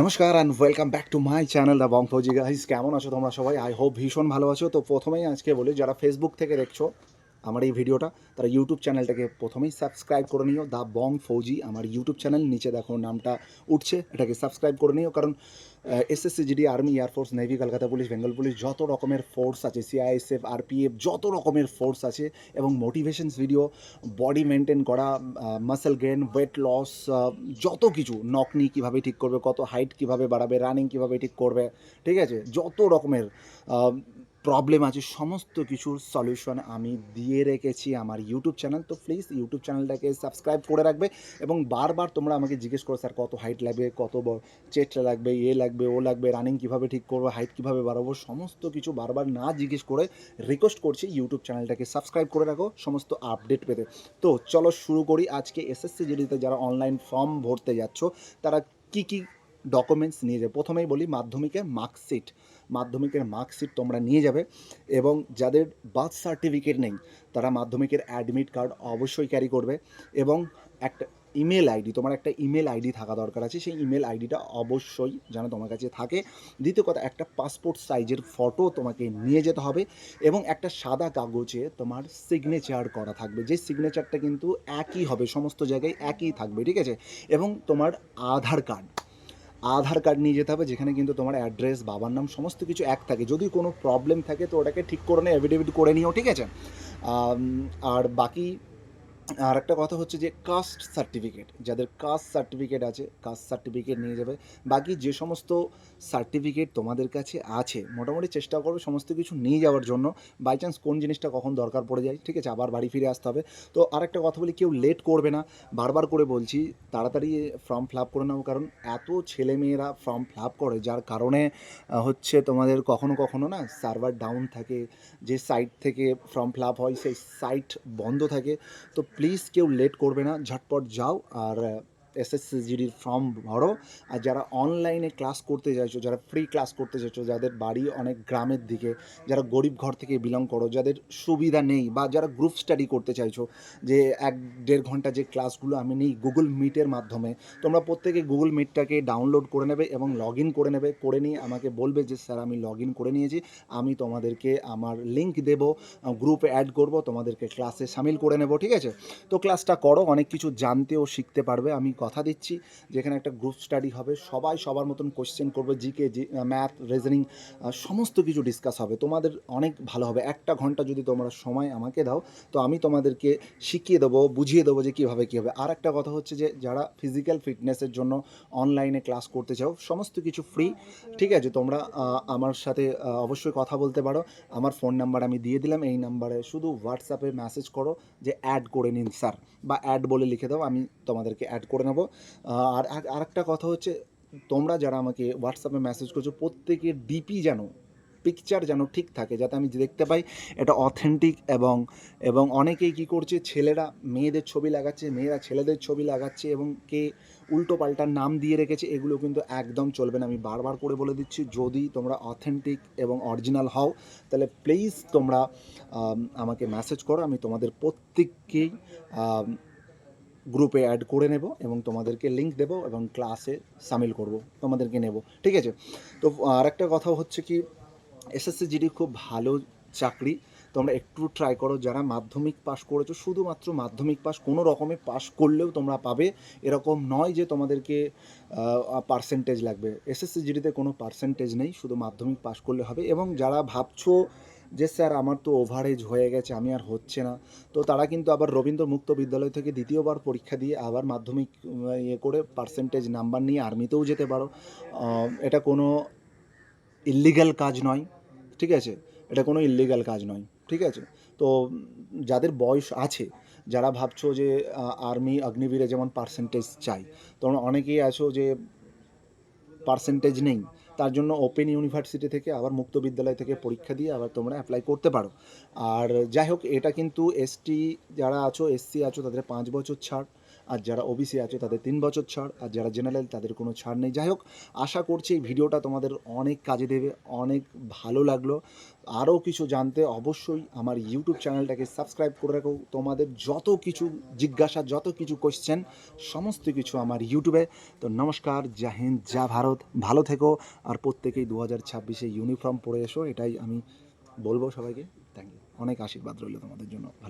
নমস্কার and welcome back to my channel the Bong guys কেমন আছো তোমরা সবাই? আই হোপ ভীষণ ভালো আছো। তো প্রথমেই আজকে বলি, যারা ফেসবুক থেকে দেখছ আমার এই ভিডিওটা, তারা ইউটিউব চ্যানেলটাকে প্রথমেই সাবস্ক্রাইব করে নিও। দ্য বং ফৌজি আমার ইউটিউব চ্যানেল নিচে দেখো নামটা উঠছে, এটাকে সাবস্ক্রাইব করে নিও। কারণ SSC GD army air force navy Kolkata police Bengal police যত রকমের ফোর্স আছে সিআইএসএফ আরপিএফ যত রকমের ফোর্স আছে, এবং মোটিভেশনস ভিডিও বডি মেনটেন করা মাসেল গেন ওয়েট লস যত কিছু নকনি কীভাবে ঠিক করবে, কত হাইট কীভাবে বাড়াবে রানিং কীভাবে ঠিক করবে, ঠিক আছে? যত রকমের প্রবলেম আছে, সমস্ত কিছুর সলিউশন আমি দিয়ে রেখেছি আমার ইউটিউব চ্যানেল তো প্লিজ ইউটিউব চ্যানেলটাকে সাবস্ক্রাইব করে রাখবে এবং বারবার তোমরা আমাকে জিজ্ঞেস করো, স্যার, কত হাইট লাগবে, কত চেস্ট লাগবে, এ লাগবে, ও লাগবে রানিং কীভাবে ঠিক করব হাইট কীভাবে বাড়াবো? সমস্ত কিছু বারবার না জিজ্ঞেস করে রিকোয়েস্ট করছি ইউটিউব চ্যানেলটাকে সাবস্ক্রাইব করে রাখো, সমস্ত আপডেট পেতে। তো চলো শুরু করি আজকে এসএসসি জিডিতে যারা অনলাইন ফর্ম ভরতে যাচ্ছ, তারা কি কি ডকুমেন্টস নিয়ে যাবে। প্রথমেই বলি মাধ্যমিকের মার্কশিট মাধ্যমিকের মার্কশিট তোমরা নিয়ে যাবে এবং যাদের বার্থ সার্টিফিকেট নেই, তারা মাধ্যমিকের অ্যাডমিট কার্ড অবশ্যই ক্যারি করবে এবং একটা ইমেল আইডি তোমার একটা ইমেল আইডি থাকা দরকার আছে, সেই ইমেল আইডিটা অবশ্যই যেন তোমার কাছে থাকে। দ্বিতীয় কথা, একটা পাসপোর্ট সাইজের ফটো তোমাকে নিয়ে যেতে হবে এবং একটা সাদা কাগজে তোমার সিগনেচার করা থাকবে। যে সিগনেচারটা কিন্তু একই হবে, সমস্ত জায়গায় একই থাকবে, ঠিক আছে? এবং তোমার আধার কার্ড আধার কার্ড নিয়ে যেতে হবে, যেখানে কিন্তু তোমার অ্যাড্রেস বাবার নাম, সমস্ত কিছু এক থাকে। যদি কোনো প্রবলেম থাকে, তো ওটাকে ঠিক করে নিয়ে এভিডেভিট করে নিও, ঠিক আছে? আর বাকি আর একটা কথা হচ্ছে যে কাস্ট সার্টিফিকেট যাদের কাস্ট সার্টিফিকেট আছে কাস্ট সার্টিফিকেট নিয়ে যাবে। বাকি যে সমস্ত সার্টিফিকেট তোমাদের কাছে আছে, মোটামুটি চেষ্টা করবে সমস্ত কিছু নিয়ে যাওয়ার জন্য। বাই চান্স কোন জিনিসটা কখন দরকার পড়ে যায়, ঠিক আছে? আবার বাড়ি ফিরে আসতে হবে। তো আর একটা কথা বলি, কেউ লেট করবে না। বারবার করে বলছি, তাড়াতাড়ি ফর্ম ফিল আপ করে নাও, কারণ এত ছেলেমেয়েরা ফর্ম ফিল আপ করে, যার কারণে হচ্ছে তোমাদের কখনো কখনো না সার্ভার ডাউন থাকে, যে সাইট থেকে ফর্ম ফিল আপ হয়, সেই সাইট বন্ধ থাকে। তো প্লিজ কেউ লেট করবে না ঝটপট যাও আর এসএসসিজিডির ফর্ম ভরো। আর যারা অনলাইনে ক্লাস করতে চাইছো, যারা ফ্রি ক্লাস করতে চাইছো, যাদের বাড়ি অনেক গ্রামের দিকে, যারা গরিব ঘর থেকে বিলং করো, যাদের সুবিধা নেই বা যারা গ্রুপ স্টাডি করতে চাইছো, যে এক দেড় ঘণ্টা যে ক্লাসগুলো আমি নিই গুগল মিটের মাধ্যমে, তোমরা প্রত্যেকে গুগল মিটটাকে ডাউনলোড করে নেবে এবং লগ ইন করে নেবে। করে নিয়ে আমাকে বলবে যে, স্যার, আমি লগ ইন করে নিয়েছি। আমি তোমাদেরকে আমার লিঙ্ক দেব গ্রুপে অ্যাড করব, তোমাদেরকে ক্লাসে সামিল করে নেব। ঠিক আছে? তো ক্লাসটা করো, অনেক কিছু জানতে ও শিখতে পারবে। আমি কথা দিচ্ছি, যেখানে একটা গ্রুপ স্টাডি হবে, সবাই সবার মতন কোশ্চেন করবে জিকে জি ম্যাথ রিজনিং সমস্ত কিছু ডিসকাস হবে। তোমাদের অনেক ভালো হবে। একটা ঘণ্টা যদি তোমরা সময় আমাকে দাও, তো আমি তোমাদেরকে শিখিয়ে দেবো, বুঝিয়ে দেবো যে কীভাবে কী হবে। আর একটা কথা হচ্ছে যে, যারা ফিজিক্যাল ফিটনেসের জন্য অনলাইনে ক্লাস করতে চাও, সমস্ত কিছু ফ্রি ঠিক আছে? তোমরা আমার সাথে অবশ্যই কথা বলতে পারো। আমার ফোন নাম্বার আমি দিয়ে দিলাম, এই নাম্বারে শুধু হোয়াটসঅ্যাপে মেসেজ করো যে অ্যাড করে নিন স্যার বা অ্যাড বলে লিখে দাও, আমি তোমাদেরকে অ্যাড করে নেব। আহ, আর আর- আরেকটা কথা হচ্ছে তোমরা যারা আমাকে হোয়াটসঅ্যাপে মেসেজ করছ প্রত্যেকের ডিপি যেন পিকচার যেন ঠিক থাকে যাতে আমি দেখতে পাই এটা অথেন্টিক এবং এবং অনেকেই কী করছে ছেলেরা মেয়েদের ছবি লাগাচ্ছে মেয়েরা ছেলেদের ছবি লাগাচ্ছে এবং কে উল্টো পাল্টা নাম দিয়ে রেখেছে এগুলো কিন্তু একদম চলবে না। আমি বারবার করে বলে দিচ্ছি যদি তোমরা অথেন্টিক এবং অরিজিনাল হও তাহলে প্লিজ তোমরা আমাকে মেসেজ করো আমি তোমাদের প্রত্যেককেই গ্রুপে অ্যাড করে নেব এবং তোমাদেরকে লিংক দেব এবং ক্লাসে সামিল করব, তোমাদেরকে নেব, ঠিক আছে? তো, আরেকটা কথা হচ্ছে কি এসএসসি জিডি খুব ভালো চাকরি। তোমরা একটু ট্রাই করো, যারা মাধ্যমিক পাস করেছ, শুধুমাত্র মাধ্যমিক পাস কোনো রকমে পাস করলেও তোমরা পাবে। এরকম নয় যে তোমাদেরকে পার্সেন্টেজ লাগবে। এসএসসি জিডিতে কোনো পার্সেন্টেজ নেই, শুধু মাধ্যমিক পাস করলে হবে। এবং যারা ভাবছ যে স্যার আমার তো ওভারেজ হয়ে গেছে, আমি আর হচ্ছে না। তো তারা কিন্তু আবার রবীন্দ্র মুক্ত বিদ্যালয় থেকে দ্বিতীয়বার পরীক্ষা দিয়ে আবার মাধ্যমিক ইয়ে করে পার্সেন্টেজ নাম্বার নিয়ে আর্মিতেও যেতে পারো। এটা কোনো ইল্লিগাল কাজ নয়, ঠিক আছে? এটা কোনো ইল্লিগাল কাজ নয়, ঠিক আছে? তো যাদের বয়স আছে, যারা ভাবছ যে আর্মি অগ্নিবীরে যেমন পার্সেন্টেজ চাই তোমরা অনেকেই আছো যে পার্সেন্টেজ নেই। তার জন্য ওপেন ইউনিভার্সিটি থেকে আবার মুক্ত বিদ্যালয় থেকে পরীক্ষা দিয়ে আবার তোমরা অ্যাপ্লাই করতে পারো। আর যাই হোক, এটা কিন্তু এসটি যারা আছো এসসি আছো, তাদের পাঁচ বছর ছাড়। আর যারা ওবিসি আছে, তাদের তিন বছর ছাড়, আর যারা জেনারেল তাদের কোনো ছাড় নেই। যাই হোক, আশা করছি এই ভিডিওটা তোমাদের অনেক কাজে দেবে, অনেক ভালো লাগল। আরও কিছু জানতে অবশ্যই আমার ইউটিউব চ্যানেলটাকে সাবস্ক্রাইব করে রাখো। তোমাদের যত কিছু জিজ্ঞাসা, যত কিছু কোশ্চেন সমস্ত কিছু আমার ইউটিউবে তো নমস্কার জা হিন্দ যা ভারত। ভালো থেকো। আর প্রত্যেকেই দু হাজার ছাব্বিশে ইউনিফর্ম পরে এসো। এটাই আমি বলব সবাইকে। থ্যাংক ইউ অনেক আশীর্বাদ রইল তোমাদের জন্য। ভালো